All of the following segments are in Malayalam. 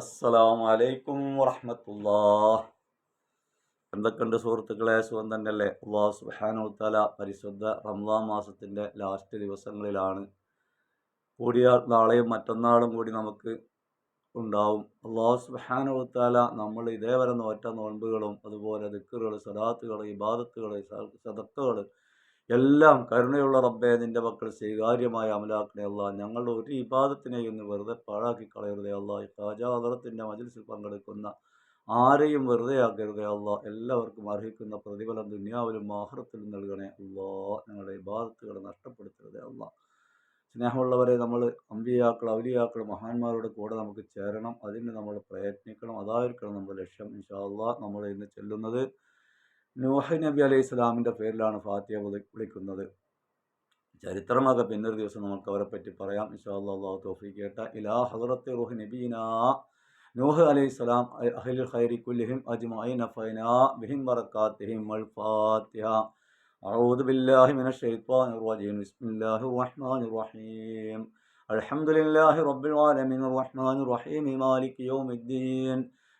അസ്സലാമു അലൈക്കും വറഹമത്തുല്ലാ എന്തൊക്കെയുണ്ട് സുഹൃത്തുക്കളെ? സുഖം തന്നെയല്ലേ? അള്ളാഹു സുബ്ഹാനഹു തആല പരിശുദ്ധ റംസാൻ മാസത്തിന്റെ ലാസ്റ്റ് ദിവസങ്ങളിലാണ്. കൂടിയ നാളെയും മറ്റന്നാളും കൂടി നമുക്ക് ഉണ്ടാവും. അള്ളാഹു സുബ്ഹാനഹു തആല നമ്മൾ ഇതേവരെ നോറ്റ നോൻപുകളും അതുപോലെ ദിക്കറുകൾ സദാത്തുകൾ ഇബാദത്തുകൾ സദത്തുകൾ എല്ലാം കരുണയുള്ള റബ്ബെ നിന്റെ മക്കൾ സ്വീകാര്യമായ അമലാക്കണേ അല്ല ഞങ്ങളുടെ ഒരു ഇബാദത്തിനെയും വെറുതെ പാഴാക്കി കളയരുതേ അല്ല ഖാജാദറത്തിന്റെ മജിൽസിൽ പങ്കെടുക്കുന്ന ആരെയും വെറുതെ ആക്കരുതേ അല്ല എല്ലാവർക്കും അർഹിക്കുന്ന പ്രതിഫലം ദുനിയാവിലും ആഹ്റത്തിലും നൽകണേ അല്ലാ ഞങ്ങളുടെ ഇബാദത്തുകൾ നഷ്ടപ്പെടുത്തരുതേ അല്ല. സ്നേഹമുള്ളവരെ നമ്മൾ അമ്പിയാക്കൾ ഔലിയാക്കൾ മഹാന്മാരുടെ കൂടെ നമുക്ക് ചേരണം അതിന് നമ്മൾ പ്രയത്നിക്കണം അതായിരിക്കണം നമ്മുടെ ലക്ഷ്യം ഇൻഷാ നമ്മൾ ഇന്ന് ചെല്ലുന്നത് നൂഹ് നബി അലൈഹി സ്വലാമിൻ്റെ പേരിലാണ് ഫാത്തിയ വിളി- വിളിക്കുന്നത് ചരിത്രമൊക്കെ പിന്നൊരു ദിവസം നമുക്ക് അവരെ പറ്റി പറയാം ഇൻഷാ അല്ലാ അള്ളാഹു തൗഫീഖ് കേട്ട ഇലാ ഹദറത്ത് റുഹ് നബീന നൂഹ് അലൈഹി സ്വലാം അഹ്ലുൽ ഖൈരി കുല്ലിഹിം അജ്മഈന ഫൈനാ ബിഹിം ബറകാത്തിഹിം വൽ ഫാത്തിഹ أعوذ بالله من الشيطان الرجيم بسم الله الرحمن الرحيم الحمد لله رب العالمين الرحمن الرحيم مالك يوم الدين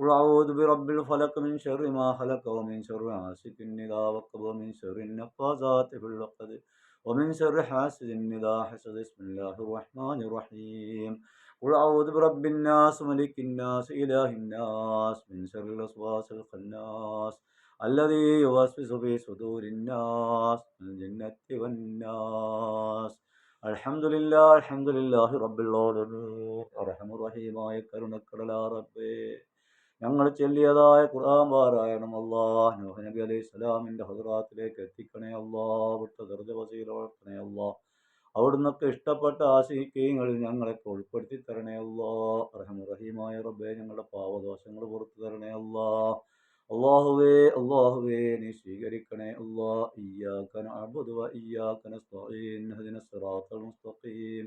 قل أعوذ برب الفلق من شر ما خلق ومن شر حاسد إذا وقب ومن شر النفاذات في العقد ومن شر حاسد إذا حسد بسم الله الرحمن الرحيم قل أعوذ برب الناس ملك الناس إله الناس من شر الوسواس الخناس الذي يوسوس في صدور الناس من الجنة والناس الحمد لله الحمد لله رب العالمين الرحمن الرحيم آيكرنك ربي. ഞങ്ങൾ ചൊല്ലിയതായ ഖുർആൻ പാരായണം. അള്ളാ നബി അലൈഹി സ്വലാമിന്റെ ഹുറാത്തിലേക്ക് എത്തിക്കണേ അള്ളാ വിട്ട ദർജ വസീല വളർത്തണേ അല്ലാഹ് അവിടുന്നൊക്കെ ഇഷ്ടപ്പെട്ട ആശയിക്കുകയും ഞങ്ങളൊക്കെ ഉൾപ്പെടുത്തി തരണേ അള്ളാ റഹമുറഹീമായ റബ്ബേ ഞങ്ങളുടെ പാവദോഷങ്ങൾ പുറത്തു തരണേ അള്ളാ അള്ളാഹുവേ അള്ളാഹുവേ നീ സ്വീകരിക്കണേ അള്ളാ ഇയ്യാക്കന അബുദ്വ ഇയ്യാക്കന ഇയ്യാക ഹദിന സ്വറാത്തൽ മുസ്തഖീം.